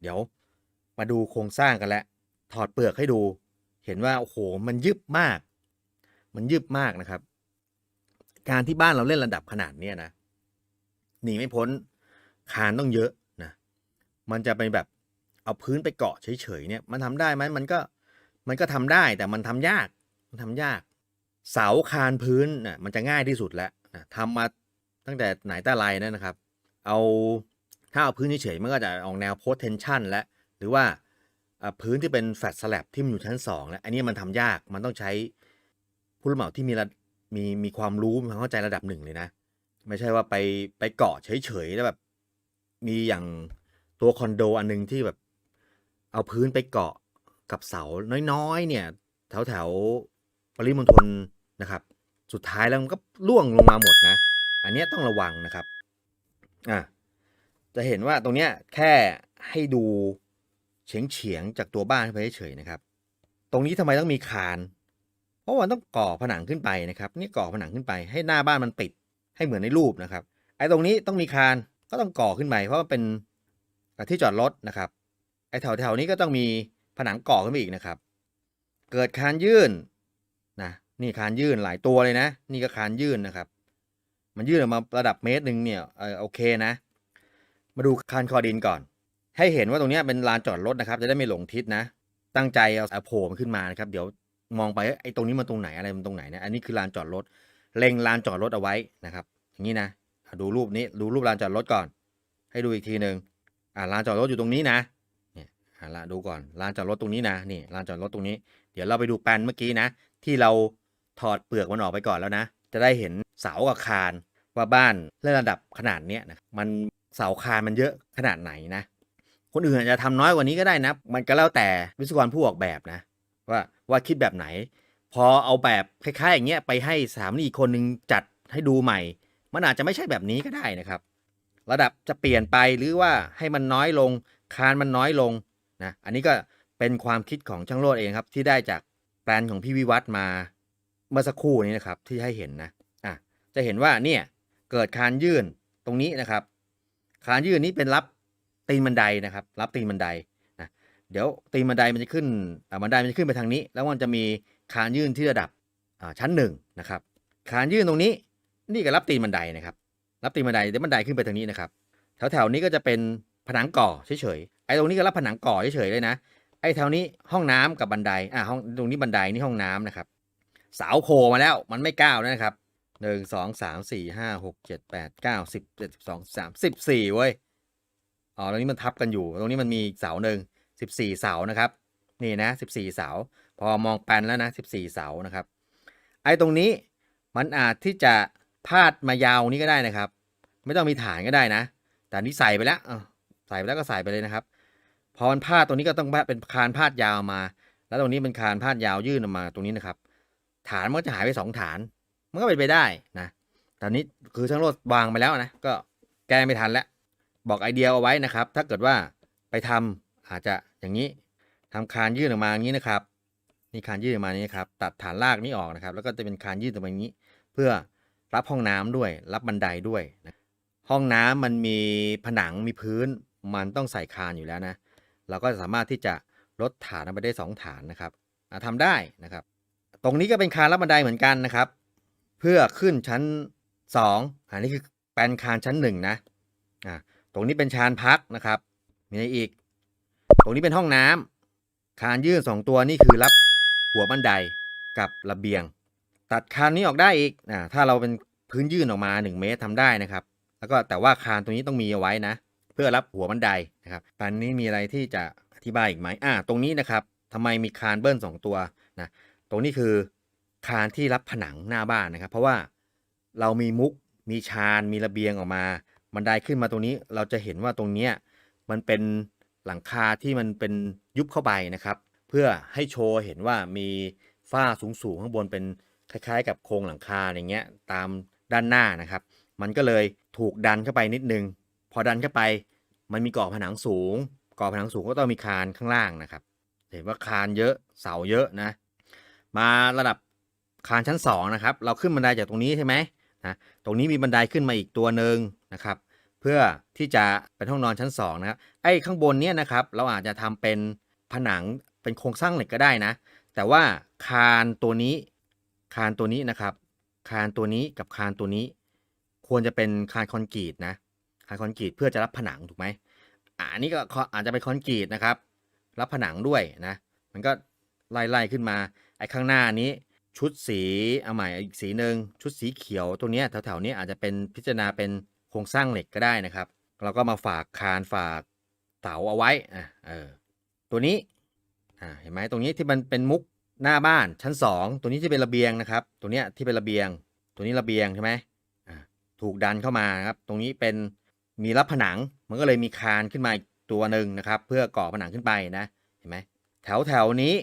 เดี๋ยวมาดูโครงสร้างกันแล้วถอดเปลือกให้ดู เห็นว่าโอ้โหมันยึบมาก มันยึบมากนะครับ การที่บ้านเราเล่นระดับขนาดเนี้นะหนีไม่พ้นคานต้องเยอะนะมันจะไปแบบเอาพื้นไปเกาะเฉยๆเนี่ยมันทำได้ไหมมันก็มันก็ทำได้แต่มันทำยากมันทำยาก เสาคานพื้นน่ะมันจะง่ายที่สุดแล้วนะทำมาตั้งแต่ไหนแต่ไรนั่นะครับ เอา ถ้าเอาพื้นเฉยๆมันก็จะออกแนวโพสเทนชันและหรือว่าพื้นที่เป็นแฟลตสแลบที่มันอยู่ชั้นสองแล้วอันนี้มันทำยากมันต้องใช้ผู้รับเหมาที่มีระมีมีความรู้มีความเข้าใจระดับหนึ่งเลยนะ ไม่ใช่ว่าไปไปเกาะเฉยๆแล้วแบบมีอย่างตัวคอนโดอันหนึงที่แบบเอาพื้นไปเกาะกับเสาน้อยๆ เนี่ย แถวแถวปริมณฑลนะครับ สุดท้ายแล้วมันก็ล่วงลงมาหมดนะ อันนี้ต้องระวังนะครับ อะ จะเห็นว่าตรงเนี้ยแค่ให้ดูเฉียงเฉียงจากตัวบ้านไปเฉยๆนะครับ ตรงนี้ทำไมต้องมีคาน เพราะว่ามันต้องก่อผนังขึ้นไปนะครับนี่ก่อผนังขึ้นไป ให้หน้าบ้านมันปิดให้เหมือนในรูปนะครับ ไอ้ตรงนี้ต้องมีคานก็ต้องก่อขึ้นไปเพราะว่าเป็นที่จอดรถนะครับ ไอ้แถวๆนี้ก็ต้องมีผนังก่อขึ้นไปอีกนะครับ เกิดคานยื่นนะนี่คานยื่นหลายตัวเลยนะ นี่ก็คานยื่นนะครับ มันยื่นออกมาระดับเมตรหนึ่งเนี่ยเออโอเคนะ มาดูคานคอดินก่อน ให้เห็นว่าตรงนี้เป็นลานจอดรถนะครับ จะได้ไม่หลงทิศนะ ตั้งใจเอาโผล่มันขึ้นมานะครับ เดี๋ยวมองไปไอ้ตรงนี้มันตรงไหนอะไรมันตรงไหนนะ อันนี้คือลานจอดรถ เล็งลานจอดรถเอาไว้นะครับ อย่างนี้นะ ดูรูปนี้ ดูรูปลานจอดรถก่อน ให้ดูอีกทีหนึ่งอ่าลานจอดรถอยู่ตรงนี้นะ เนี่ยอ่าละดูก่อน ลานจอดรถตรงนี้นะ นี่ลานจอดรถตรงนี้ เดี๋ยวเราไปดูแปนเมื่อกี้นะ ที่เราถอดเปลือกมันออกไปก่อนแล้วนะ จะได้เห็นเสากับคานว่าบ้านเล่นระดับขนาดเนี้ยนะ มัน เสาคานมันเยอะขนาดไหนนะ คนอื่นอาจจะทำน้อยกว่านี้ก็ได้นะ มันก็แล้วแต่วิศวกรผู้ออกแบบนะ ว่าว่าคิดแบบไหน พอเอาแบบคล้ายๆอย่างเงี้ยไปให้สามนีอีกคนนึงจัดให้ดูใหม่ มันอาจจะไม่ใช่แบบนี้ก็ได้นะครับ ระดับจะเปลี่ยนไปหรือว่าให้มันน้อยลงคานมันน้อยลงนะอันนี้ก็เป็นความคิดของช่างโรดเองครับ ที่ได้จากแปลนของพี่วิวัฒมาเมื่อสักครู่นี้นะครับที่ให้เห็นนะอะจะเห็นว่าเนี่ยเกิดคานยื่นตรงนี้นะครับ คานยื่นนี้เป็นรับตีนบันไดนะครับ รับตีนบันไดนะเดี๋ยวตีนบันไดมันจะขึ้นบันไดมันจะขึ้นไปทางนี้ แล้วมันจะมีคานยื่นที่ระดับชั้นหนึ่งนะครับคานยื่นตรงนี้นี่ก็รับตีนบันไดนะครับ รับตีนบันไดเดี๋ยวบันไดขึ้นไปทางนี้นะครับแถวๆนี้ก็จะเป็นผนังก่อเฉยๆไอ้ตรงนี้ก็รับผนังก่อเฉยๆเลยนะไอ้แถวนี้ห้องน้ำกับบันไดอ่าห้องตรงนี้บันไดนี่ห้องน้ำนะครับเสาโผล่มาแล้วมันไม่ก้าวแล้วนะครับ หนึ่งสองสามสี่ห้าหกเจ็ดแปดเก้าสิบเจ็ดสิบสองสามสิบสี่เว้ยอ๋อตรงนี้มันทับกันอยู่ ตรงนี้มันมีเสาหนึ่งสิบสี่เสานะครับ นี่นะสิบสี่เสา พอมองแปนแล้วนะสิบสี่เสานะครับ ไอ้ตรงนี้มันอาจที่จะพาดมายาวนี้ก็ได้นะครับ ไม่ต้องมีฐานก็ได้นะ แต่นี้ใส่ไปแล้วใส่ไปแล้วก็ใส่ไปเลยนะครับ พอมันพาดตรงนี้ก็ต้องเป็นคานพาดยาวมา แล้วตรงนี้เป็นคานพาดยาวยื่นออกมาตรงนี้นะครับ ฐานมันก็จะหายไปสองฐาน มันก็เป็นไปได้นะแต่นี้คือช่างโรดวางไปแล้วนะก็แก้ไม่ทันแล้ว บอกไอเดียเอาไว้นะครับ ถ้าเกิดว่าไปทำอาจจะอย่างนี้ทำคานยื่นออกมาอย่างนี้นะครับนี่คานยื่นออกมานี้ครับตัดฐานรากนี้ออกนะครับ แล้วก็จะเป็นคานยื่นตรงนี้ เพื่อรับห้องน้ำด้วย รับบันไดด้วยนะห้องน้ำมันมีผนังมีพื้น มันต้องใส่คานอยู่แล้วนะ เราก็สามารถที่จะลดฐานไปได้สองฐานนะครับอะทำได้นะครับ ตรงนี้ก็เป็นคานรับบันไดเหมือนกันนะครับ เพื่อขึ้นชั้นสองอันนี้คือแปลนคานชั้นหนึ่งนะอ่าตรงนี้เป็นชานพักนะครับ มีอะไรอีก ตรงนี้เป็นห้องน้ำคานยื่นสองตัวนี่คือรับหัวบันไดกับระเบียง ตัดคานนี้ออกได้อีกอ่าถ้าเราเป็นพื้นยื่นออกมา 1 เมตรทำได้นะครับ แล้วก็แต่ว่าคานตรงนี้ต้องมีเอาไว้นะ เพื่อรับหัวบันไดนะครับตอนนี้มีอะไรที่จะอธิบายอีกไหมอ่า ตรงนี้นะครับทำไมมีคานเบิ้ลสองตัวนะ ตรงนี้คือ คานที่รับผนังหน้าบ้านนะครับ เพราะว่าเรามีมุกมีชานมีระเบียงออกมา บันไดขึ้นมาตรงนี้เราจะเห็นว่าตรงเนี้ยมันเป็นหลังคาที่มันเป็นยุบเข้าไปนะครับ เพื่อให้โชว์เห็นว่ามีฝ้าสูงๆข้างบนเป็นคล้ายๆ กับโครงหลังคาอย่างเงี้ยตามด้านหน้านะครับ มันก็เลยถูกดันเข้าไปนิดนึง พอดันเข้าไป มันมีก่อผนังสูง ก่อผนังสูงก็ต้องมีคานข้างล่างนะครับ เห็นว่าคานเยอะเสาเยอะนะ มาระดับ คานชั้นสองนะครับเราขึ้นบันไดจากตรงนี้ใช่ไหมนะตรงนี้มีบันไดขึ้นมาอีกตัวหนึ่งนะครับ เพื่อที่จะเป็นห้องนอนชั้น2นะครับไอ้ข้างบนเนี่ยนะครับเราอาจจะทำเป็นผนังเป็นโครงสร้างเหล็กก็ได้นะ แต่ว่าคานตัวนี้คานตัวนี้นะครับ คานตัวนี้กับคานตัวนี้ ควรจะเป็นคานคอนกรีตนะคานคอนกรีตเพื่อจะรับผนังถูกไหมอันนี้ก็อาจจะเป็นคอนกรีตนะครับ รับผนังด้วยนะ มันก็ไล่ๆขึ้นมาไอ้ข้างหน้านี้ ชุดสีเอาใหม่อีกสีหนึ่งชุดสีเขียวตรงนี้แถวๆนี้อาจจะเป็นพิจารณาเป็นโครงสร้างเหล็กก็ได้นะครับ เราก็มาฝากคานฝากเสาเอาไว้อะเออตัวนี้อ่าเห็นไหมตรงนี้ที่มันเป็นมุกหน้าบ้านชั้น 2 ตัวนี้ที่เป็นระเบียงนะครับ ตัวเนี้ยที่เป็นระเบียง ตัวนี้ระเบียงใช่ไหมอ่าถูกดันเข้ามาครับ ตรงนี้เป็นมีรับผนังมันก็เลยมีคานขึ้นมาอีกตัวหนึ่งนะครับ เพื่อก่อผนังขึ้นไปนะเห็นไหมแถวแถวนี้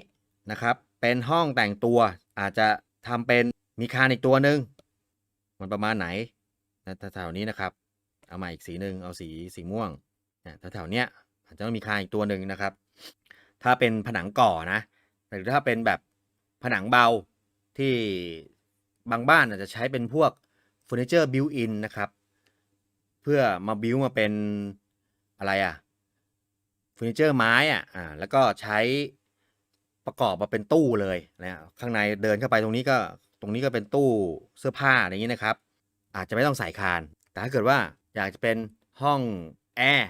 นะครับเป็นห้องแต่งตัว อาจจะทำเป็นมีคานอีกตัวหนึ่งมันประมาณไหนนะแถวๆนี้นะครับ เอามาอีกสีหนึ่งเอาสีสีม่วงแถวๆเนี้ยอาจจะต้องมีคานอีกตัวหนึ่งนะครับ ถ้าเป็นผนังก่อนะหรือถ้าเป็นแบบผนังเบาที่บางบ้านอาจจะใช้เป็นพวกเฟอร์นิเจอร์บิวอินนะครับ เพื่อมาบิวมาเป็นอะไรอะเฟอร์นิเจอร์ไม้อะอ่าแล้วก็ใช้ ประกอบมาเป็นตู้เลยนะข้างในเดินเข้าไปตรงนี้ก็ตรงนี้ก็เป็นตู้เสื้อผ้าอย่างนี้นะครับ อาจจะไม่ต้องใส่คาน แต่ถ้าเกิดว่าอยากจะเป็นห้องแอร์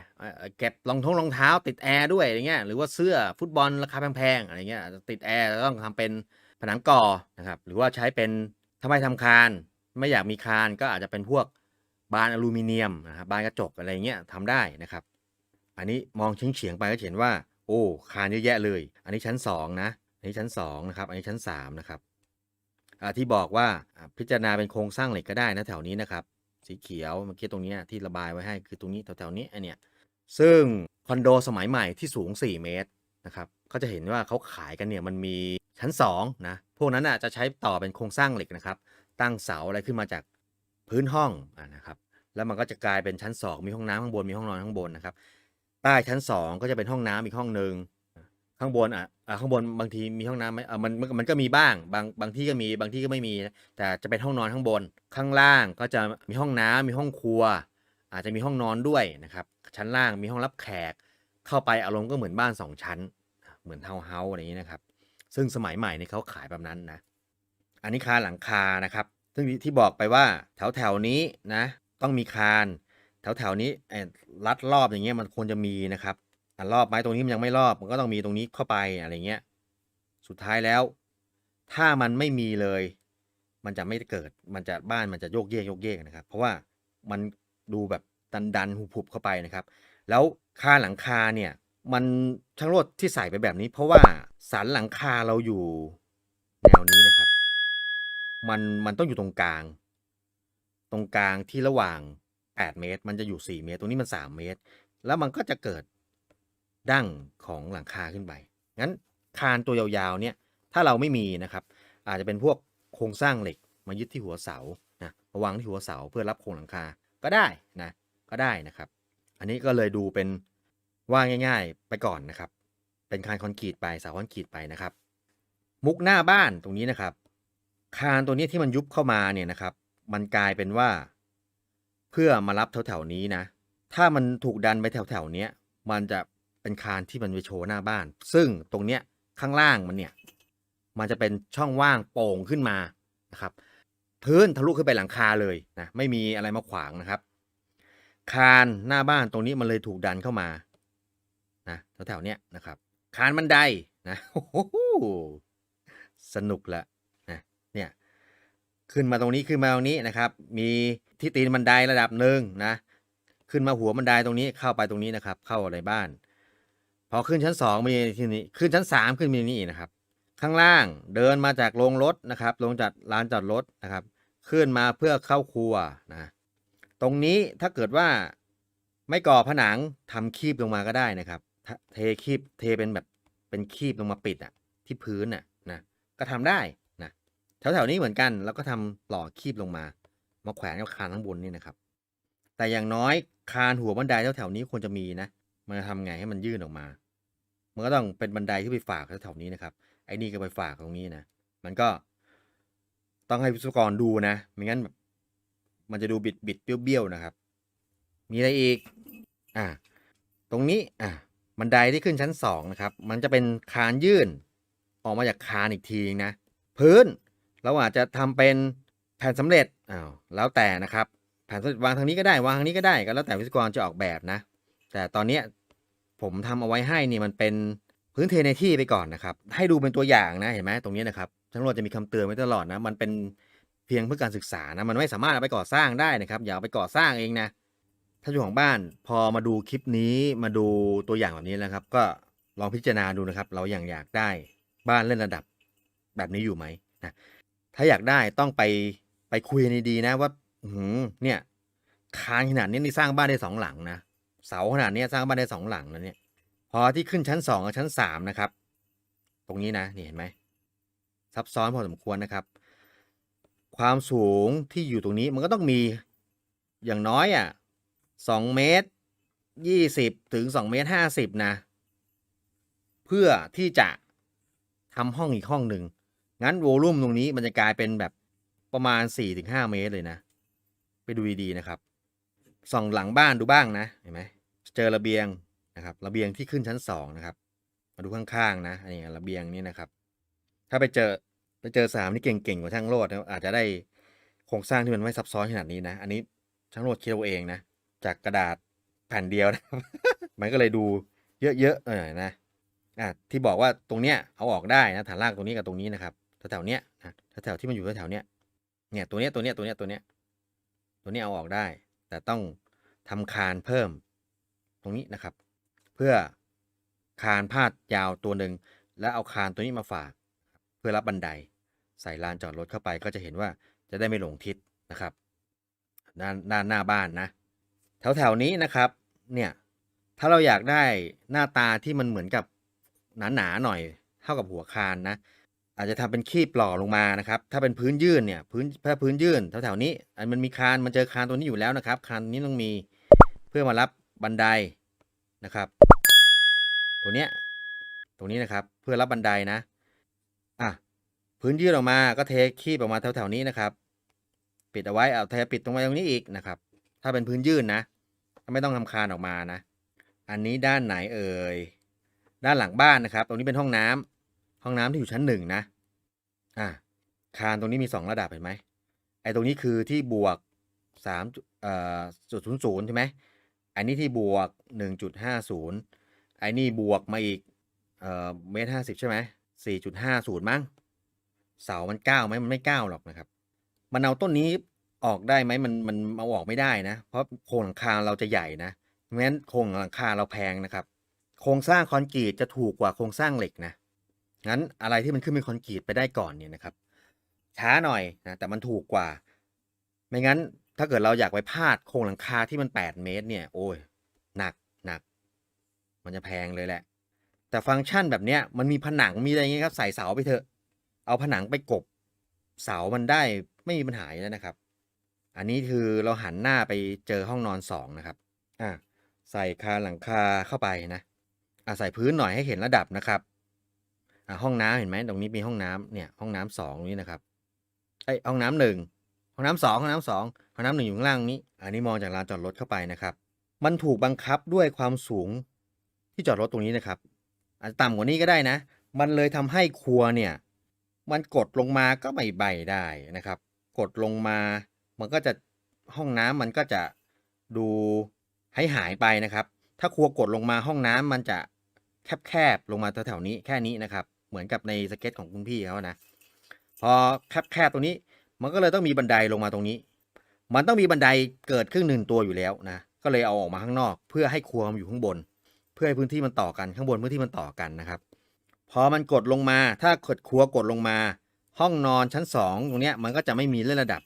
เก็บรองท้องรองเท้า ติดแอร์ด้วยอะไรเงี้ยหรือว่าเสื้อฟุตบอลราคาแพงๆอะไรเงี้ยติดแอร์ต้องทำเป็นผนังก่อนะครับหรือว่าใช้เป็นทำไมทำคาน ไม่อยากมีคานก็อาจจะเป็นพวกบานอลูมิเนียมนะครับบานกระจกอะไรเงี้ยทำได้นะครับ อันนี้มองเฉียงๆไปก็เห็นว่า โอ้คานเยอะแยะเลย อันนี้ชั้น 2 นะ อันนี้ชั้น2นะครับ อันนี้ชั้น 3 นะครับที่บอกว่าพิจารณาเป็นโครงสร้างเหล็กก็ได้นะแถวนี้นะครับ สีเขียวเมื่อกี้ตรงนี้ที่ระบายไว้ให้คือตรงนี้แถวๆนี้อันเนี้ยซึ่งคอนโดสมัยใหม่ที่สูง 4 เมตรนะครับก็จะเห็นว่าเขาขายกันเนี่ยมันมีชั้น2นะพวกนั้นน่ะจะใช้ต่อเป็นโครงสร้างเหล็กนะครับ ตั้งเสาอะไรขึ้นมาจากพื้นห้องอ่านะครับ แล้วมันก็จะกลายเป็นชั้น 2 มีห้องน้ำข้างบนมีห้องนอนข้างบนนะครับ ใต้ชั้น2ก็จะเป็นห้องน้ำอีกห้องหนึ่งข้างบนอะอ่าข้างบนบางทีมีห้องน้ำไหมอ่ามันมันมันก็มีบ้างบางบางที่ก็มีบางที่ก็ไม่มี แต่จะเป็นห้องนอนข้างบน ข้างล่างก็จะมีห้องน้ำมีห้องครัว อาจจะมีห้องนอนด้วยนะครับ ชั้นล่างมีห้องรับแขก เข้าไปอารมณ์ก็เหมือนบ้านสองชั้น เหมือนเฮาเฮาอะไรอย่างนี้นะครับ ซึ่งสมัยใหม่เนี่ยเขาขายแบบนั้นนะ อันนี้คาหลังคานะครับ ซึ่งที่บอกไปว่าแถวแถวนี้นะต้องมีคาน แถวๆนี้เอ่อรัดรอบอย่างเงี้ยมันควรจะมีนะครับอะรอบไหมตรงนี้มันยังไม่รอบมันก็ต้องมีตรงนี้เข้าไปอะไรเงี้ยสุดท้ายแล้ว ถ้ามันไม่มีเลย มันจะไม่เกิดมันจะบ้านมันจะโยกเยกโยกเยกนะครับ เพราะว่ามันดูแบบดันดันๆหุบเข้าไปนะครับ แล้วคาหลังคาเนี่ย มันช่างโลดที่ใส่ไปแบบนี้ เพราะว่าสันหลังคาเราอยู่แนวนี้นะครับ มันมันต้องอยู่ตรงกลาง ตรงกลางที่ระหว่าง 8 เมตร มันจะอยู่ 4 เมตร ตรงนี้มัน 3 เมตร แล้วมันก็จะเกิดดั้งของหลังคาขึ้นไป งั้นคานตัวยาวๆ เนี่ย ถ้าเราไม่มีนะครับ อาจจะเป็นพวกโครงสร้างเหล็กมายึดที่หัวเสา นะมาวางที่หัวเสาเพื่อรับโครงหลังคา ก็ได้นะ ก็ได้นะครับ อันนี้ก็เลยดูเป็นว่าง่าย ๆ ไปก่อนนะครับ เป็นคานคอนกรีตไปเสาคอนกรีตไปนะครับ มุกหน้าบ้านตรงนี้นะครับ คานตัวนี้ที่มันยุบเข้ามาเนี่ยนะครับ มันกลายเป็นว่า พื่อมารับแถวๆนี้นะ ถ้ามันถูกดันไปแถวๆเนี้ยมันจะเป็นคานที่มันไปโชว์หน้าบ้าน ซึ่งตรงเนี้ยข้างล่างมันเนี่ย มันจะเป็นช่องว่างโป่งขึ้นมานะครับ พื้นทะลุขึ้นไปหลังคาเลยนะไม่มีอะไรมาขวางนะครับ คานหน้าบ้านตรงนี้มันเลยถูกดันเข้ามานะแถวๆเนี้ยนะครับ คานบันไดนะโอ้โหสนุกละนะเนี่ยขึ้นมาตรงนี้ขึ้นมาตรงนี้นะครับ มี ที่ตีนบันไดระดับหนึ่งนะ ขึ้นมาหัวบันไดตรงนี้เข้าไปตรงนี้นะครับ เข้าในบ้าน พอขึ้นชั้นสองมีที่นี่ขึ้นชั้นสามขึ้นมีนี่นะครับ ข้างล่างเดินมาจากโรงรถนะครับลงจากลานจอดรถนะครับ ขึ้นมาเพื่อเข้าครัวนะตรงนี้ถ้าเกิดว่าไม่ก่อผนังทำคีบลงมาก็ได้นะครับ เทคีบเทเป็นแบบเป็นคีบลงมาปิดอะที่พื้นอะนะก็ทำได้นะแถวๆนี้เหมือนกัน แล้วก็ทำหล่อคีบลงมา มาแขวนกับคานข้างบนนี่นะครับ แต่อย่างน้อยคานหัวบันไดแถวๆนี้ควรจะมีนะมันจะทำไงให้มันยื่นออกมา มันก็ต้องเป็นบันไดที่ไปฝากแถวๆนี้นะครับ ไอ้นี่ก็ไปฝากตรงนี้นะ มันก็ ต้องให้วิศวกรดูนะ ไม่งั้นแบบมันจะดูบิดบิดๆเบี้ยวๆนะครับ มีอะไรอีก อ่า ตรงนี้ อ่าบันไดที่ขึ้นชั้นสองนะครับ มันจะเป็นคานยื่น ออกมาจากคานอีกทีนะ พื้นเราอาจจะทำเป็น แผ่นสำเร็จอ้าวแล้วแต่นะครับ แผ่นสำเร็จวางทางนี้ก็ได้วางทางนี้ก็ได้ก็แล้วแต่วิศวกรจะออกแบบนะ แต่ตอนเนี้ยผมทำเอาไว้ให้นี่มันเป็นพื้นเทในที่ไปก่อนนะครับ ให้ดูเป็นตัวอย่างนะเห็นไหมตรงนี้นะครับช่างรดจะมีคำเตือนไว้ตลอดนะ มันเป็นเพียงเพื่อการศึกษานะ มันไม่สามารถเอาไปก่อสร้างได้นะครับ อย่าเอาไปก่อสร้างเองนะถ้าเจ้าของบ้านพอมาดูคลิปนี้มาดูตัวอย่างแบบนี้แล้วครับ ก็ลองพิจารณาดูนะครับ เราอย่างอยากได้บ้านเล่นระดับแบบนี้อยู่ไหมนะถ้าอยากได้ต้องไป ไปคุยกันดีนะว่าหืเนี่ยคานขนาดนี้นี่สร้างบ้านได้สองหลังนะเสาขนาดนี้สร้างบ้านได้สองหลังแล้วเนี่ยพอที่ขึ้นชั้นสองกับชั้นสามนะครับ ตรงนี้นะนี่เห็นไหมซับซ้อนพอสมควรนะครับ ความสูงที่อยู่ตรงนี้มันก็ต้องมีอย่างน้อยอะสองเมตรยี่สิบถึงสองเมตรห้าสิบนะ เพื่อที่จะทำห้องอีกห้องหนึ่งงั้นโวลูมตรงนี้มันจะกลายเป็นแบบ ประมาณสี่ถึงห้าเมตรเลยนะ ไปดูดีๆนะครับส่องหลังบ้านดูบ้างนะเห็นไหมเจอระเบียงนะครับ ระเบียงที่ขึ้นชั้นสองนะครับ มาดูข้างๆนะอันนี้ระเบียงนี่นะครับ ถ้าไปเจอไปเจอสามที่เก่งๆกว่าช่างโรดนะอาจจะได้โครงสร้างที่มันไม่ซับซ้อนขนาดนี้นะ อันนี้ช่างโรดคิดเอาเองนะ จากกระดาษแผ่นเดียวนะครับ มันก็เลยดูเยอะๆเออนะอะที่บอกว่าตรงเนี้ยเอาออกได้นะฐานรากตรงนี้กับตรงนี้นะครับแถวๆเนี้ยนะแถวๆที่มันอยู่แถวๆเนี้ย เนี่ยตัวเนี้ยตัวเนี้ยตัวเนี้ยตัวเนี้ยตัวนี้เอาออกได้ แต่ต้องทำคานเพิ่มตรงนี้นะครับ เพื่อคานพาดยาวตัวหนึ่งแล้วเอาคานตัวนี้มาฝาก เพื่อรับบันได ใส่ลานจอดรถเข้าไปก็จะเห็นว่าจะได้ไม่หลงทิศนะครับด้านด้านหน้าบ้านนะ แถวแถวๆนี้นะครับเนี่ยถ้าเราอยากได้หน้าตาที่มันเหมือนกับหนาๆหน่อยเท่ากับหัวคานนะ อาจจะทำเป็นขี้ปล่อลงมานะครับ ถ้าเป็นพื้นยื่นเนี่ยพื้นถ้าพื้นยื่นแถวๆนี้อันมันมีคานมันเจอคานตัวนี้อยู่แล้วนะครับ คานนี้ต้องมีเพื่อมารับบันไดนะครับ ตัวเนี้ยตรงนี้นะครับเพื่อรับบันไดนะอะพื้นยื่นออกมาก็เทขี้ออกมาแถวๆนี้นะครับ ปิดเอาไว้เอาเทปิดตรงไว้ตรงนี้อีกนะครับ ถ้าเป็นพื้นยื่นนะไม่ต้องทำคานออกมานะ อันนี้ด้านไหนเอ่ยด้านหลังบ้านนะครับ ตรงนี้เป็นห้องน้ำ ห้องน้ำที่อยู่ชั้นหนึ่งนะ อะคานตรงนี้มีสองระดับเห็นไหมไอ้ตรงนี้คือที่บวกสามจุดศูนย์ศูนย์ใช่ไหมอันนี้ที่บวกหนึ่งจุดห้าศูนย์ไอ้นี่บวกมาอีกเมตรห้าสิบใช่ไหมสี่จุดห้าศูนย์มั้งเสามันก้าไหมมันไม่ก้าหรอกนะครับ มันเอาต้นนี้ออกได้ไหมมันมันเอาออกไม่ได้นะ เพราะโครงหลังคาเราจะใหญ่นะเพราะฉะนั้นโครงหลังคาเราแพงนะครับ โครงสร้างคอนกรีตจะถูกกว่าโครงสร้างเหล็กนะ งั้นอะไรที่มันขึ้นเป็นคอนกรีตไปได้ก่อนเนี่ยนะครับ ช้าหน่อยนะแต่มันถูกกว่า ไม่งั้นถ้าเกิดเราอยากไปพาดโครงหลังคาที่มันแปดเมตร เนี่ยโอ้ยหนักหนัก มันจะแพงเลยแหละ แต่ฟังก์ชันแบบเนี้ยมันมีผนังมีอะไรเงี้ยครับใส่เสาไปเถอะ เอาผนังไปกบ เสามันได้ไม่มีปัญหาแล้วนะครับ อันนี้คือเราหันหน้าไปเจอห้องนอนสองนะครับอะใส่คาหลังคาเข้าไปนะอะใส่พื้นหน่อยให้เห็นระดับนะครับ ห้องน้ำเห็นไหมตรงนี้มีห้องน้ำเนี่ยห้องน้ำสองนี้นะครับไอห้องน้ำหนึ่งห้องน้ำสองห้องน้ำสองห้องน้ำหนึ่งอยู่ข้างล่างนี้ อันนี้มองจากลานจอดรถเข้าไปนะครับ มันถูกบังคับด้วยความสูงที่จอดรถตรงนี้นะครับ อาจจะต่ำกว่านี้ก็ได้นะ มันเลยทำให้ครัวเนี่ย มันกดลงมาก็ไม่ใบได้นะครับ กดลงมา มันก็จะห้องน้ำมันก็จะดูให้หายไปนะครับ ถ้าครัวกดลงมาห้องน้ำมันจะแคบๆลงมาแถวๆนี้แค่นี้นะครับ เหมือนกับในสเก็ตของคุณพี่เขานะพอแคบๆตรงนี้ มันก็เลยต้องมีบันไดลงมาตรงนี้ มันต้องมีบันไดเกิดขึ้นหนึ่งตัวอยู่แล้วนะก็เลยเอาออกมาข้างนอก เพื่อให้ครัวมันอยู่ข้างบน เพื่อให้พื้นที่มันต่อกันข้างบนพื้นที่มันต่อกันนะครับ พอมันกดลงมาถ้าเกิดครัวกดลงมา ห้องนอนชั้นสองตรงเนี้ยมันก็จะไม่มีเลื่อนระดับ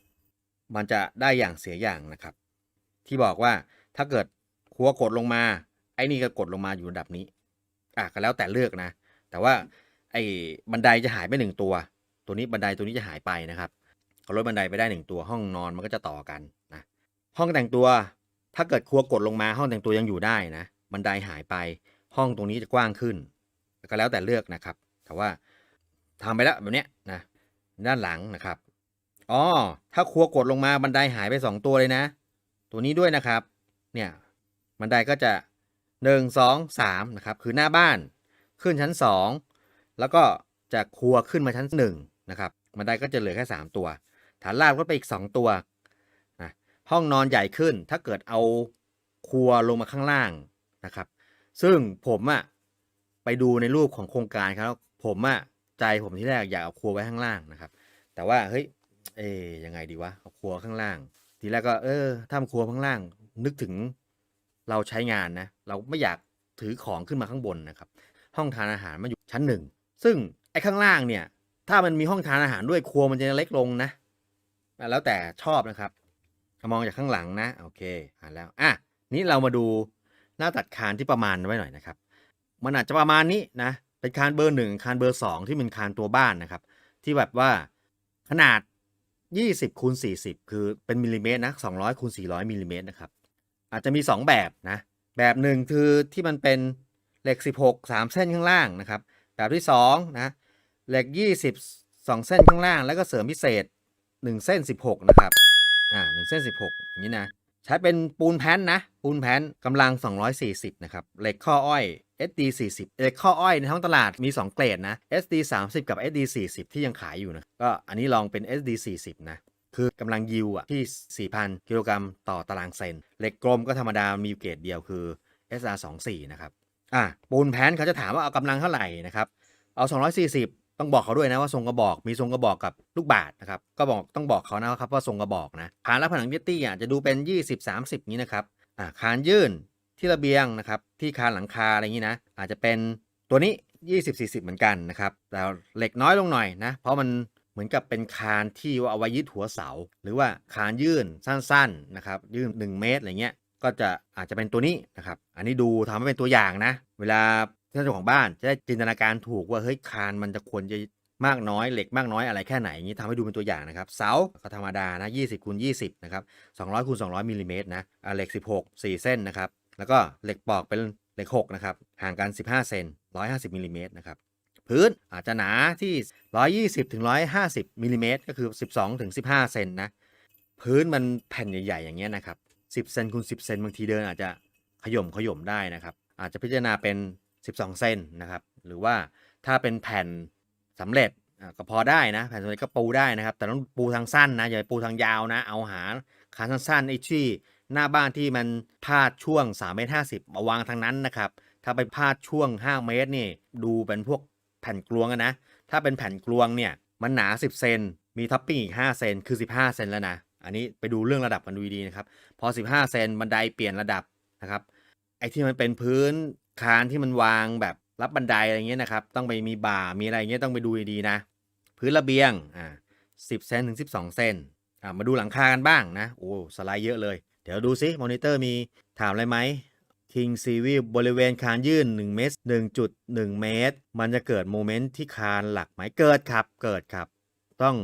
มันจะได้อย่างเสียอย่างนะครับ ที่บอกว่าถ้าเกิดครัวกดลงมาไอ้นี่ก็กดลงมาอยู่ระดับนี้อะก็แล้วแต่เลือกนะ แต่ว่า ไอ้บันไดจะหายไปหนึ่งตัว ตัวนี้บันไดตัวนี้จะหายไปนะครับเอาลดบันไดไปได้หนึ่งตัวห้องนอนมันก็จะต่อกันนะห้องแต่งตัวถ้าเกิดครัวกดลงมาห้องแต่งตัวยังอยู่ได้นะบันไดหายไปห้องตรงนี้จะกว้างขึ้น ก็แล้วแต่เลือกนะครับ แต่ว่าทำไปแล้วแบบเนี้ยนะด้านหลังนะครับอ๋อถ้าครัวกดลงมาบันไดหายไปสองตัวเลยนะ ตัวนี้ด้วยนะครับ เนี่ยบันไดก็จะหนึ่งสองสามนะครับคือหน้าบ้าน ขึ้นชั้นสอง แล้วก็จากครัวขึ้นมาชั้นหนึ่งนะครับบันไดก็จะเหลือแค่สามตัว ฐานลาบก็ไปอีกสองตัวนะห้องนอนใหญ่ขึ้น ถ้าเกิดเอาครัวลงมาข้างล่างนะครับ ซึ่งผมอะไปดูในรูปของโครงการครับผมอะใจผมที่แรกอยากเอาครัวไว้ข้างล่างนะครับ แต่ว่าเฮ้ยเอ๊ยังไงดีวะเอาครัวข้างล่าง ทีแรกก็เออถ้าทำครัวข้างล่าง นึกถึงเราใช้งานนะ เราไม่อยากถือของขึ้นมาข้างบนนะครับ ห้องทานอาหารมันอยู่ชั้นหนึ่ง ซึ่งไอ้ข้างล่างเนี่ย ถ้ามันมีห้องทานอาหารด้วยครัวมันจะเล็กลงนะ แล้วแต่ชอบนะครับมองจากข้างหลังนะ โอเคอ่านแล้วอะนี้เรามาดูหน้าตัดคานที่ประมาณไว้หน่อยนะครับ มันอาจจะประมาณนี้นะ เป็นคานเบอร์หนึ่งคานเบอร์สองที่เป็นคานตัวบ้านนะครับ ที่แบบว่าขนาด 20คูณ40 คือเป็นมิลลิเมตรนะ200คูณ400มิลลิเมตรนะครับ อาจจะมี 2 แบบนะ แบบหนึ่งคือที่มันเป็นเหล็ก 16 3 เส้นข้างล่างนะครับ แบบที่2นะเหล็ก 20 2 เส้นข้างล่างแล้วก็เสริมพิเศษ 1 เส้น 16 นะครับอ่า1เส้น 16อย่างนี้นะใช้เป็นปูนแผ่นนะ ปูนแผ่นกำลัง 240 นะครับเหล็กข้ออ้อย SD 40เหล็กข้ออ้อยในท้องตลาดมี 2 เกรดนะ SD 30 กับ SD 40 ที่ยังขายอยู่นะก็อันนี้ลองเป็น SD 40 นะ คือกำลังยิวอะที่ 4,000 กิโลกรัมต่อตารางเซนเหล็กกลมก็ธรรมดามีเกรดเดียวคือ SR 24นะครับ อะปูนแผนเขาจะถามว่าเอากำลังเท่าไหร่นะครับ เอา 240 ต้องบอกเขาด้วยนะว่าทรงกระบอกมีทรงกระบอกกับลูกบาศก์นะครับก็บอกต้องบอกเขานะครับว่าทรงกระบอกนะคานและผนังเยตตี้อะจะดูเป็น 20-30 นี้นะครับอ่าคานยื่นที่ระเบียงนะครับที่คานหลังคาอะไรอย่างนี้นะอาจจะเป็นตัวนี้ 20-40 เหมือนกันนะครับแต่เหล็กน้อยลงหน่อยนะเพราะมันเหมือนกับเป็นคานที่ว่าเอาไว้ยึดหัวเสา หรือว่าคานยื่นสั้นๆนะครับยื่น 1 เมตรอะไรเงี้ย ก็จะอาจจะเป็นตัวนี้นะครับ อันนี้ดูทำให้เป็นตัวอย่างนะ เวลาท่านเจ้าของบ้านจะได้จินตนาการถูกว่าเฮ้ยคานมันจะควรจะมากน้อยเหล็กมากน้อยอะไรแค่ไหนอย่างนี้ทำให้ดูเป็นตัวอย่างนะครับ เสาก็ธรรมดานะ20คูณ20นะครับ200คูณ200มิลลิเมตรนะเหล็ก 16 4 เส้นนะครับ แล้วก็เหล็กปอกเป็นเหล็ก6นะครับห่างกัน 15 เซน150มิลลิเมตรนะครับพื้นอาจจะหนาที่ 120ถึง150มิลลิเมตรก็คือ 12ถึง15 เซนนะพื้นมันแผ่นใหญ่ ๆ อย่างเงี้ยนะครับ 10เซนคูณ10เซนบางทีเดินอาจจะขย่มขย่มได้นะครับ อาจจะพิจารณาเป็น 12 เซนนะครับ หรือว่าถ้าเป็นแผ่นสำเร็จก็พอได้นะ แผ่นสำเร็จก็ปูได้นะครับ แต่ต้องปูทางสั้นนะอย่าไปปูทางยาวนะ เอาหาคานสั้นๆไอ้ที่หน้าบ้านที่มันพาดช่วง3เมตร50มาวางทางนั้นนะครับ ถ้าไปพาดช่วง 5 เมตรนี่ดูเป็นพวกแผ่นกลวงนะ ถ้าเป็นแผ่นกลวงเนี่ยมันหนา 10 เซนมีท็อปปิ้งอีก 5 เซนคือ 15 เซนแล้วนะ อันนี้ไปดูเรื่องระดับกันดูดีนะครับ พอ 15 เซนบันไดเปลี่ยนระดับนะครับ ไอ้ที่มันเป็นพื้นคานที่มันวางแบบรับบันไดอะไรเงี้ยนะครับ ต้องไปมีบ่า มีอะไรเงี้ยต้องไปดูดีนะ พื้นระเบียง อ่า10เซนถึง12เซนอ่ามาดูหลังคากันบ้างนะ โอ้ สไลด์เยอะเลย เดี๋ยวดูซิ มอนิเตอร์มีถามอะไรไหม King c v บริเวณคานยื่น1เมตร1.1 เมตร มันจะเกิดโมเมนต์ที่คานหลักไหมเกิดครับ เกิดครับ ต้อง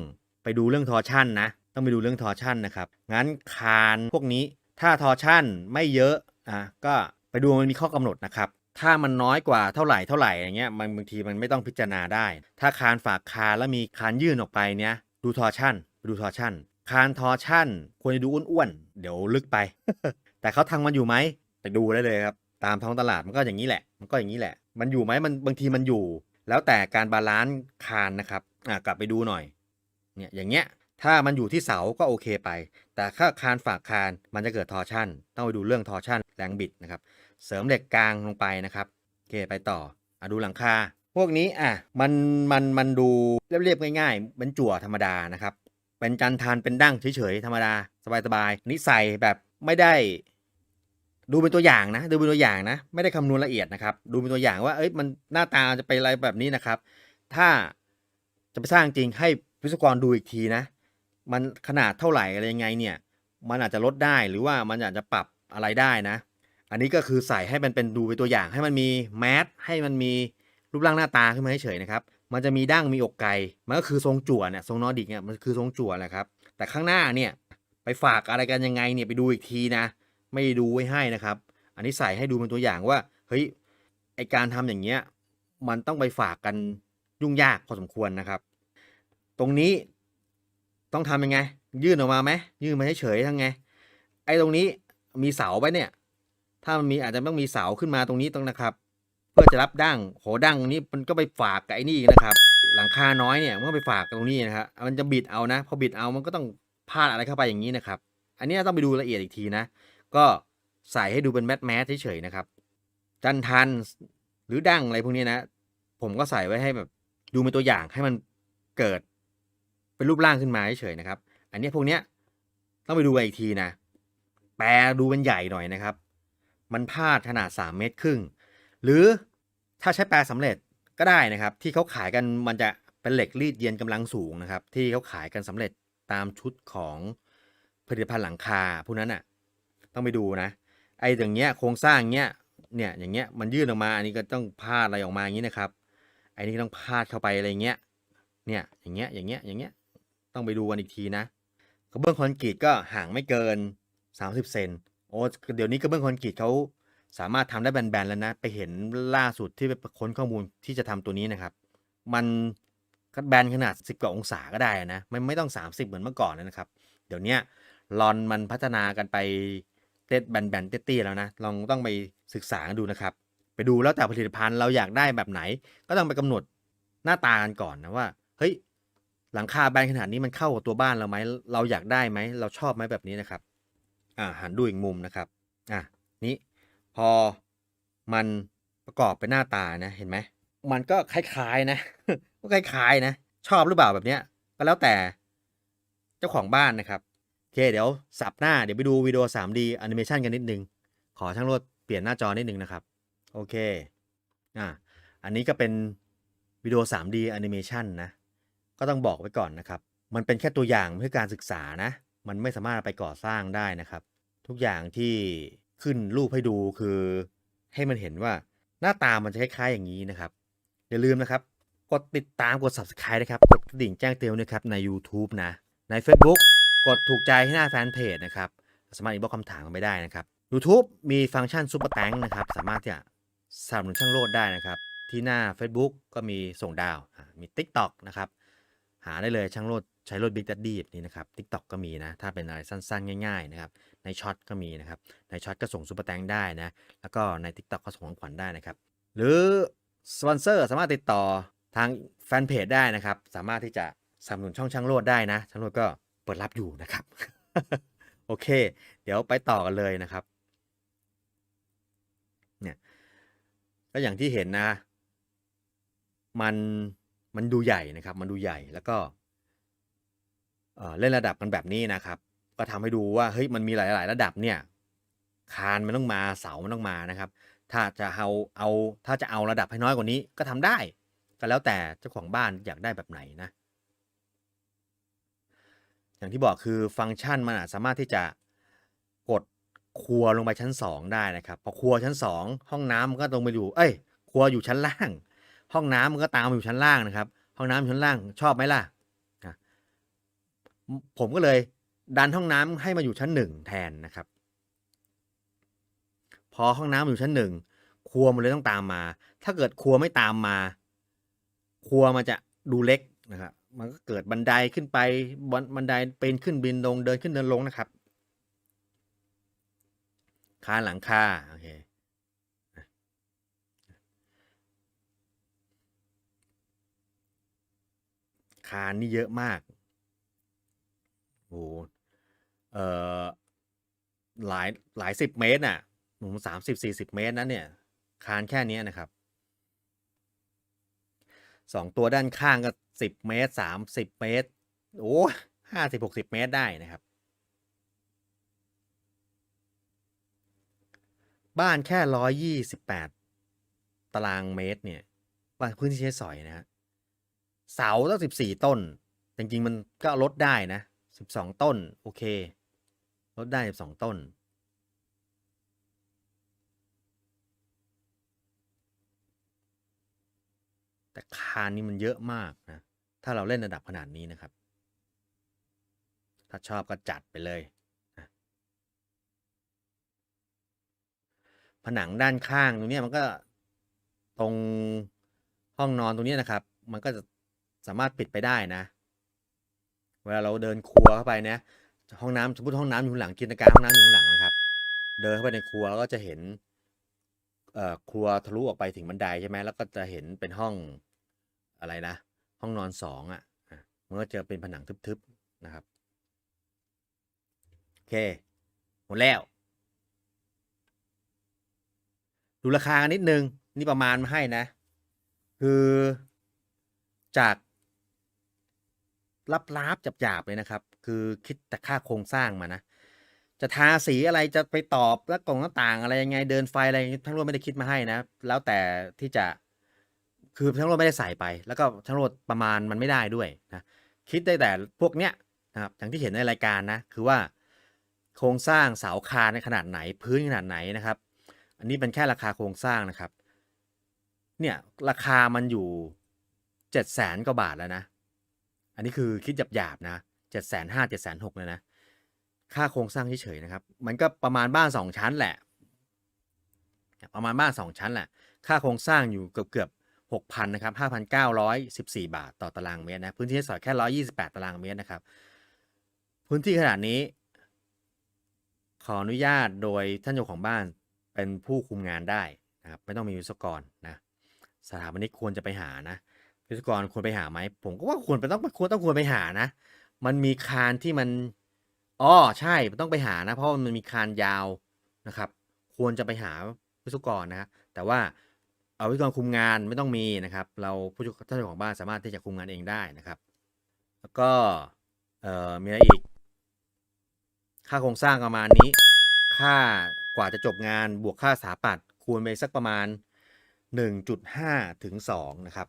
ไปดูเรื่องทอร์ชั่นนะ ต้องไปดูเรื่องทอร์ชั่นนะครับ งั้นคานพวกนี้ถ้าทอร์ชั่นไม่เยอะอะก็ไปดูมันมีข้อกำหนดนะครับ ถ้ามันน้อยกว่าเท่าไหร่เท่าไหร่อย่างเงี้ยมันบางทีมันไม่ต้องพิจารณาได้ ถ้าคานฝากคานแล้วมีคานยื่นออกไปเนี้ยดูทอร์ชั่นดูทอร์ชั่นคานทอร์ชั่นควรจะดูอ้วนๆเดี๋ยวลึกไป แต่เขาทางมันอยู่ไหมไปดูได้เลยครับตามท้องตลาดมันก็อย่างนี้แหละ มันก็อย่างนี้แหละ มันอยู่ไหมมันบางทีมันอยู่ แล้วแต่การบาลานซ์คานนะครับอะกลับไปดูหน่อยเนี่ยอย่างเงี้ย ถ้ามันอยู่ที่เสาก็โอเคไป แต่ถ้าคานฝากคานมันจะเกิดทอร์ชั่น ต้องไปดูเรื่องทอร์ชั่นแรงบิดนะครับ เสริมเหล็กกลางลงไปนะครับโอเคไปต่ออดูหลังคา พวกนี้อะมันมันมันดูเรียบๆง่ายๆเป็นจั่วธรรมดานะครับ เป็นจันทานเป็นดั้งเฉยๆธรรมดาสบายๆนิสัยแบบไม่ได้ดูเป็นตัวอย่างนะ ดูเป็นตัวอย่างนะ ไม่ได้คำนวณละเอียดนะครับ ดูเป็นตัวอย่างว่าเอ้ยมันหน้าตาจะเป็นอะไรแบบนี้นะครับ ถ้าจะไปสร้างจริงให้วิศวกรดูอีกทีนะ มันขนาดเท่าไหร่อะไรยังไงเนี่ย มันอาจจะลดได้หรือว่ามันอาจจะปรับอะไรได้นะ อันนี้ก็คือใส่ให้มันเป็นดูเป็นตัวอย่าง ให้มันมีแมสให้มันมีรูปร่างหน้าตาขึ้นมาเฉยนะครับ มันจะมีดั้งมีอกไก่ มันก็คือทรงจั่วเนี่ยทรงนอดิกเนี่ยมันคือทรงจั่วแหละครับ แต่ข้างหน้าเนี่ยไปฝากอะไรกันยังไงเนี่ยไปดูอีกทีนะ ไม่ดูไว้ให้นะครับ อันนี้ใส่ให้ดูเป็นตัวอย่างว่า เฮ้ยไอการทำอย่างเงี้ยมันต้องไปฝากกันยุ่งยากพอสมควรนะครับ ตรงนี้ ต้องทำยังไง ยื่นออกมาไหมยื่นมาเฉยๆทั้งไง ไอ้ตรงนี้มีเสาไว้เนี่ย ถ้ามันมีอาจจะต้องมีเสาขึ้นมาตรงนี้ตรงนะครับ เพื่อจะรับดั้งโหดั้งนี้มันก็ไปฝากกับไอ้นี่นะครับ หลังคาน้อยเนี่ยมันก็ไปฝากตรงนี้นะครับมันจะบิดเอานะพอบิดเอามันก็ต้องพาดอะไรเข้าไปอย่างนี้นะครับ อันนี้ต้องไปดูละเอียดอีกทีนะ ก็ใส่ให้ดูเป็นแมทแมสเฉยๆนะครับ จันทันหรือดั้งอะไรพวกนี้นะ ผมก็ใส่ไว้ให้แบบดูเป็นตัวอย่างให้มันเกิด เป็นรูปร่างขึ้นมาเฉยๆนะครับ อันนี้พวกเนี้ยต้องไปดูกันอีกทีนะ แปลดูเป็นใหญ่หน่อยนะครับ มันพาดขนาด 3 เมตรครึ่ง หรือถ้าใช้แปลสำเร็จก็ได้นะครับ ที่เขาขายกันมันจะเป็นเหล็กรีดเย็นกำลังสูงนะครับ ที่เขาขายกันสำเร็จตามชุดของผลิตภัณฑ์หลังคาพวกนั้นอะต้องไปดูนะไอ้อย่างเงี้ยโครงสร้างเงี้ยเนี่ยอย่างเงี้ยมันยื่นออกมาอันนี้ก็ต้องพาดอะไรออกมาอย่างนี้นะครับไอ้นี่ต้องพาดเข้าไปอะไรเงี้ยเนี่ยอย่างเงี้ยอย่างเงี้ยอย่างเงี้ย ต้องไปดูกันอีกทีนะกระเบื้องคอนกรีตก็ห่างไม่เกิน 30 เซนโอ้เดี๋ยวนี้กระเบื้องคอนกรีตเขาสามารถทำได้แบนๆแล้วนะ ไปเห็นล่าสุดที่ไปค้นข้อมูลที่จะทำตัวนี้นะครับ มันแบนขนาด 10กว่าองศาก็ได้นะไม่ไม่ต้อง 30 เหมือนเมื่อก่อนแล้วนะครับ เดี๋ยวนี้ลอนมันพัฒนากันไปเต็ดแบนๆเตี้ยๆแล้วนะลองต้องไปศึกษากันดูนะครับ ไปดูแล้วแต่ผลิตภัณฑ์เราอยากได้แบบไหน ก็ต้องไปกำหนดหน้าตากันก่อนนะว่าเฮ้ย หลังคาแบนขนาดนี้มันเข้ากับตัวบ้านเราไหมเราอยากได้ไหมเราชอบไหมแบบนี้นะครับ อ่าหันดูอีกมุมนะครับอะนี้พอมันประกอบเป็นหน้าตานะเห็นไหมมันก็คล้ายๆนะก็คล้ายๆนะ ชอบหรือเปล่าแบบเนี้ย ก็แล้วแต่เจ้าของบ้านนะครับโอเคเดี๋ยวสับหน้าเดี๋ยวไปดูวิดีโอ 3D แอนิเมชันกันนิดนึง ขอช่างรวดเปลี่ยนหน้าจอนิดนึงนะครับ โอเคอ่าอันนี้ก็เป็นวิดีโอ 3D แอนิเมชันนะ ก็ต้องบอกไว้ก่อนนะครับ มันเป็นแค่ตัวอย่างเพื่อการศึกษานะ มันไม่สามารถไปก่อสร้างได้นะครับ ทุกอย่างที่ขึ้นรูปให้ดูคือ ให้มันเห็นว่าหน้าตามันจะคล้ายๆอย่างนี้นะครับ อย่าลืมนะครับ กดติดตามกด subscribe นะครับ กดกระดิ่งแจ้งเตือนนะครับใน YouTube นะ ใน Facebook กดถูกใจที่หน้าแฟนเพจนะครับ สามารถอินบอกคำถามกันไปได้นะครับ YouTube มีฟังก์ชันซูเปอร์แตงนะครับ สามารถที่จะสนับสนุนช่างโลดได้นะครับ ที่หน้า Facebook ก็มีส่งดาว มี TikTok นะครับ หาได้เลยช่างโลดใช้โลด Big Daddy แบนี้นะครับ TikTok ก็มีนะ ถ้าเป็นอะไรสั้นๆ ง่ายๆนะครับในช็อตก็มีนะครับในช็อตก็ส่งซูเปอร์แตงได้นะ แล้วก็ใน TikTok ก็ส่งของขวัญได้นะครับ หรือสปอนเซอร์สามารถติดต่อทางแฟนเพจได้นะครับ สามารถที่จะสนับสนุนช่องช่างโลดได้นะช่างโลดก็เปิดรับอยู่นะครับ โอเค เดี๋ยวไปต่อกันเลยนะครับเนี่ยก็อย่างที่เห็นนะ มัน มันดูใหญ่นะครับ มันดูใหญ่แล้วก็เล่นระดับกันแบบนี้นะครับ ก็ทำให้ดูว่าเฮ้ยมันมีหลาย ๆ ระดับเนี่ย คานมันต้องมาเสามันต้องมานะครับ ถ้าจะเอาเอาถ้าจะเอาระดับให้น้อยกว่านี้ก็ทำได้ ก็แล้วแต่เจ้าของบ้านอยากได้แบบไหนนะ อย่างที่บอกคือฟังก์ชันมันอะสามารถที่จะกดครัวลงไปชั้น 2 ได้นะครับ พอครัวชั้น 2 ห้องน้ำมันก็ตรงไปอยู่ เอ้ย ครัวอยู่ชั้นล่าง ห้องน้ำมันก็ตามมาอยู่ชั้นล่างนะครับ ห้องน้ำอยู่ชั้นล่างชอบไหมล่ะผมก็เลยดันห้องน้ำให้มาอยู่ชั้นหนึ่งแทนนะครับ พอห้องน้ำอยู่ชั้นหนึ่งครัวมันเลยต้องตามมา ถ้าเกิดครัวไม่ตามมา ครัวมันจะดูเล็กนะครับมันก็เกิดบันไดขึ้นไปบ,บันไดเป็นขึ้นบินลงเดินขึ้นเดินลงนะครับคานหลังคาโอเค คานนี่เยอะมากโอ้โหเอ่อหลายหลายสิบเมตรน่ะหนูสามสิบสี่สิบเมตรนะเนี่ย คานแค่นี้นะครับสองตัวด้านข้างก็สิบเมตรสามสิบเมตรโอ้ห้าสิบหกสิบเมตรได้นะครับ บ้านแค่ร้อยยี่สิบแปดตารางเมตรเนี่ย บ้านพื้นที่ใช้สอยนะฮะ เสาตั้งสิบสี่ต้น จริง ๆ มันก็ลดได้นะสิบสองต้น โอเค ลดได้สิบสองต้น แต่คานนี่มันเยอะมากนะ ถ้าเราเล่นระดับขนาดนี้นะครับ ถ้าชอบก็จัดไปเลยผนังด้านข้างตรงนี้มันก็ตรงห้องนอนตรงนี้นะครับ มันก็จะ สามารถปิดไปได้นะ เวลาเราเดินครัวเข้าไปเนี่ยห้องน้ำสมมติห้องน้ำอยู่ข้างหลังจินตนาการห้องน้ำอยู่ข้างหลังนะครับ เดินเข้าไปในครัวแล้วก็จะเห็นเอ่อครัวทะลุออกไปถึงบันไดใช่ไหมแล้วก็จะเห็นเป็นห้องอะไรนะ ห้องนอนสองอะอะมันก็จะเป็นผนังทึบๆนะครับโอเคหมดแล้ว ดูราคากันนิดนึง นี่ประมาณมาให้นะ คือจาก ลับๆหยาบๆเลยนะครับ คือคิดแต่ค่าโครงสร้างมานะ จะทาสีอะไรจะไปตอบแล้วกล่องหน้าต่างอะไรยังไงเดินไฟอะไรทั้งรวดไม่ได้คิดมาให้นะ แล้วแต่ที่จะคือทั้งรวดไม่ได้ใส่ไป แล้วก็ทั้งรวดประมาณมันไม่ได้ด้วยนะคิดได้แต่พวกเนี้ยนะครับอย่างที่เห็นในรายการนะคือว่าโครงสร้างเสาคานในขนาดไหนพื้นขนาดไหนนะครับ อันนี้เป็นแค่ราคาโครงสร้างนะครับ เนี่ยราคามันอยู่เจ็ดแสนกว่าบาทแล้วนะ อันนี้คือคิดหยาบๆนะเจ็ดแสนห้าเจ็ดแสนหกเลยนะ ค่าโครงสร้างเฉยๆนะครับ มันก็ประมาณบ้านสองชั้นแหละ ประมาณบ้านสองชั้นแหละ ค่าโครงสร้างอยู่เกือบเกือบหกพันนะครับห้าพันเก้าร้อยสิบสี่บาทต่อตารางเมตรนะ พื้นที่สอยแค่ร้อยี่สิบแปดตารางเมตรนะครับ พื้นที่ขนาดนี้ ขออนุญาตโดยท่านเจ้าของบ้านเป็นผู้คุมงานได้นะครับ ไม่ต้องมีวิศวกรนะ สถาปนิกควรจะไปหานะ วิศวกรควรไปหาไหมผมก็ว่าควรไปต้องควรต้องควรไปหานะ มันมีคานที่มันอ๋อใช่มันต้องไปหานะ เพราะมันมีคานยาวนะครับ ควรจะไปหาวิศวกรนะแต่ว่าเอาวิศวกรคุมงานไม่ต้องมีนะครับ เราผู้ท่านเจ้าของบ้านสามารถที่จะคุมงานเองได้นะครับ แล้วก็เอ่อมีอะไรอีก ค่าโครงสร้างประมาณนี้ ค่ากว่าจะจบงานบวกค่าสถาปัตย์คูณไปสักประมาณ 1.5 ถึง 2 นะครับ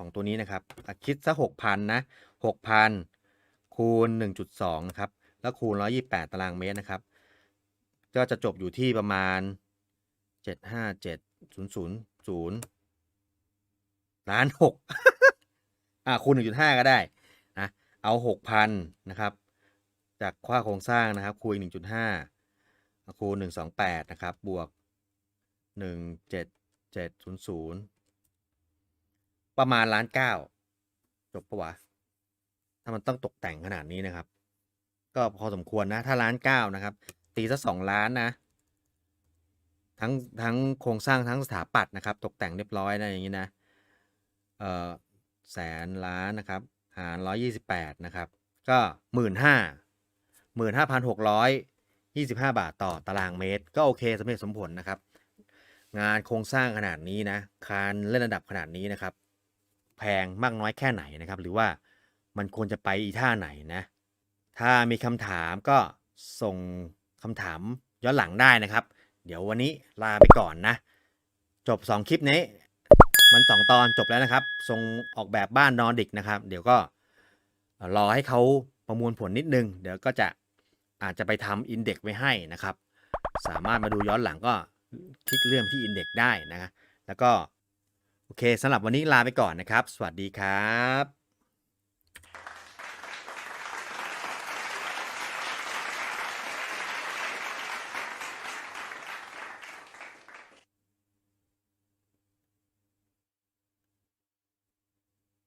ของตัวนี้นะครับคิดสัก6,000นะ6,000คูณ 1.2นะครับแล้วคูณ 128 ตารางเมตรนะครับก็จะจบอยู่ที่ประมาณ 757,000ล้านหกอ่าคูณ 1.5 ก็ได้นะเอา6,000นะครับจากค่าโครงสร้างนะครับคูณ1.5คูณ128นะครับบวก 17700 ประมาณล้านเก้าจบปะวะ ถ้ามันต้องตกแต่งขนาดนี้นะครับ ก็พอสมควรนะ ถ้าล้านเก้านะครับ ตีสักสองล้านนะ ทั้งทั้งโครงสร้างทั้งสถาปัตย์นะครับ ตกแต่งเรียบร้อยนะอย่างนี้นะ เอ่อแสนล้านนะครับ หารร้อยี่สิบแปดนะครับ ก็หมื่นห้าหมื่นห้าพันหกร้อยยี่สิบห้าบาทต่อตารางเมตร ก็โอเคสมเหตุสมผลนะครับ งานโครงสร้างขนาดนี้นะ คานเล่นระดับขนาดนี้นะครับ แพงมากน้อยแค่ไหนนะครับ หรือว่ามันควรจะไปอีท่าไหนนะ ถ้ามีคำถามก็ส่งคำถามย้อนหลังได้นะครับ เดี๋ยววันนี้ลาไปก่อนนะ จบ 2 คลิปนี้ มันสองตอนจบแล้วนะครับ ทรงออกแบบบ้านนอร์ดิกนะครับ เดี๋ยวก็รอให้เขาประมวลผลนิดนึง เดี๋ยวก็จะอาจจะไปทำอินเด็กไว้ให้นะครับ สามารถมาดูย้อนหลังก็คลิกเรื่องที่อินเด็กได้นะ แล้วก็ โอเคสำหรับวันนี้ลาไปก่อนนะครับ สวัสดีครับ